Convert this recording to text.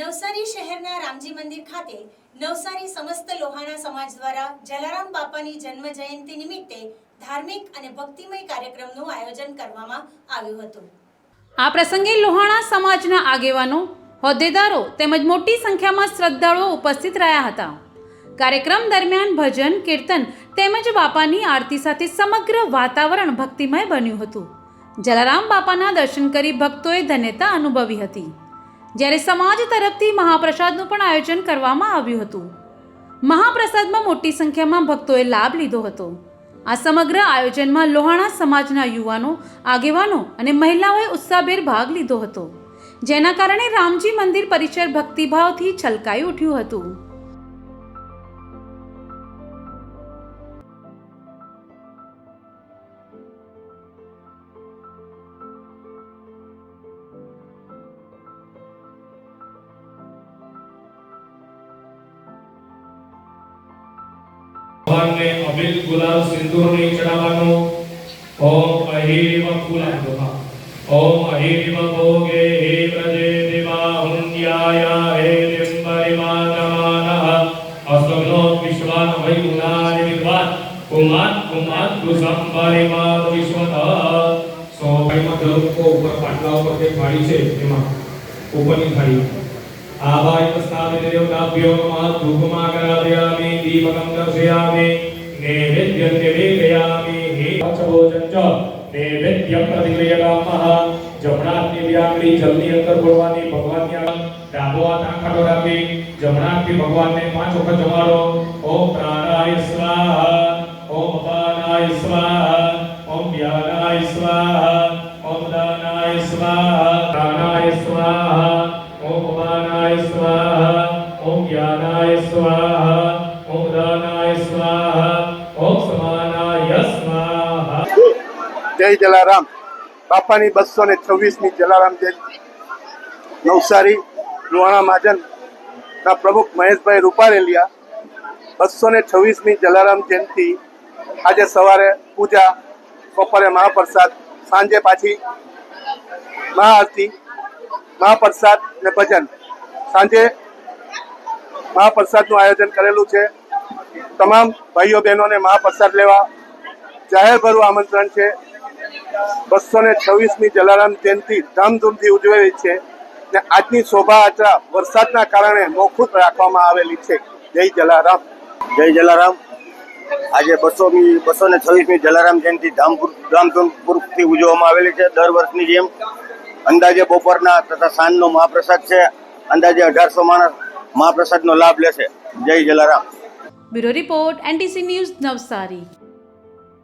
નવસારી શહેરના રામજી મંદિર ખાતે નવસારી સમસ્ત લોહાણા સમાજ દ્વારા જલારામ બાપાની જન્મ જયંતિ નિમિત્તે ધાર્મિક અને ભક્તિમય કાર્યક્રમનું આયોજન કરવામાં આવ્યું હતું. આ પ્રસંગે લોહાણા સમાજના આગેવાનો, હોદ્દેદારો તેમજ મોટી સંખ્યામાં શ્રદ્ધાળુઓ ઉપસ્થિત રહ્યા હતા. કાર્યક્રમ દરમિયાન ભજન, કીર્તન તેમજ બાપાની આરતી સાથે સમગ્ર વાતાવરણ ભક્તિમય બન્યું હતું. જલારામ બાપાના દર્શન કરી ભક્તોએ ધન્યતા અનુભવી હતી. જ્યારે સમાજ તરફથી મહાપ્રસાદનું પણ આયોજન કરવામાં આવ્યું હતું. મહાપ્રસાદમાં મોટી સંખ્યામાં ભક્તોએ લાભ લીધો હતો. આ સમગ્ર આયોજનમાં લોહાણા સમાજના યુવાનો, આગેવાનો અને મહિલાઓએ ઉત્સાહભેર ભાગ લીધો હતો. જેના કારણે રામજી મંદિર પરિસર ભક્તિભાવથી છલકાઈ ઉઠ્યું હતું. ભગવાનને અબિલ ગુલાલ સિંદૂરની ચડાવવાનું ઓમ અહિમ ફૂલા ઓમ અહિમ ભોગે હે પ્રજે દેવા હુંડ્યાય હે બિંબરિમાનમાનઃ અસગ્નો વિશ્વાન વૈગુણાનિ વિદ્વાન. કુમાર કુમાર કુસંબરિમાદ વિશ્વતઃ. સો ભાઈમાં ધર્મકો ઉપર પાટલા ઉપર જે થાળી છે એમાં ઉપરની થાળી. આવાય સ્થાપિત દેવતાભ્યો નમઃ ધૂપમાકરાદયામિ દીપકં દર્શયામિ નૈવેદ્યં નિવેદયામિ હે પંચભોજન ચ નૈવેદ્યં પ્રતિક્રિયકામઃ જમણા હાથની વ્યાકડી જલની અંદર બોલવાની ભગવાનની આગળ ડાબો હાથ આંખાડો રાખી જમણા હાથથી ભગવાનને પાંચ વખત જમાડો ઓમ પ્રાણાય સ્વાહા ઓમ અપાનાય સ્વાહા ઓમ વ્યાનાય સ્વાહા ઓમ દાનાય સ્વાહા પ્રાણાય સ્વાહા ઓમ અપાનાય સ્વાહા ઓમ જ્ઞાનાય સ્વાહા જય જલારામ. બાપાની બસો ને છવ્વીસમી જલારામ જયંતિ. નવસારી, લુહાણા મહાજનના પ્રમુખ મહેશભાઈ રૂપારેલિયા, બસો ને છવ્વીસમી જલારામ જયંતિ. આજે સવારે પૂજા, બપોરે મહાપ્રસાદ, સાંજે પાછી મહાઆરતી, મહાપ્રસાદ ને ભજન. સાંજે મહાપ્રસાદનું આયોજન કરેલું છે. તમામ ભાઈઓ બહેનોને મહાપ્રસાદ લેવા જાહેરભરું આમંત્રણ છે. બસો ને છવ્વીસમી જલારામ જયંતિ ધામધૂમથી ઉજવેલી છે ને આજની શોભાયાત્રા વરસાદના કારણે મોકૂફ રાખવામાં આવેલી છે. જય જલારામ. જય જલારામ. આજે બસોમી બસો ને છવ્વીસમી જલારામ જયંતિ ધામપુર ધામધૂમપુરથી ઉજવવામાં આવેલી છે દર વર્ષની જેમ. અંદાજે બપોરના તથા સાંજનો મહાપ્રસાદ છે. અંદાજે અઢારસો માણસ મહાપ્રસાદનો લાભ લેશે. જય Jalaram. Bureau report NTC news Navsari.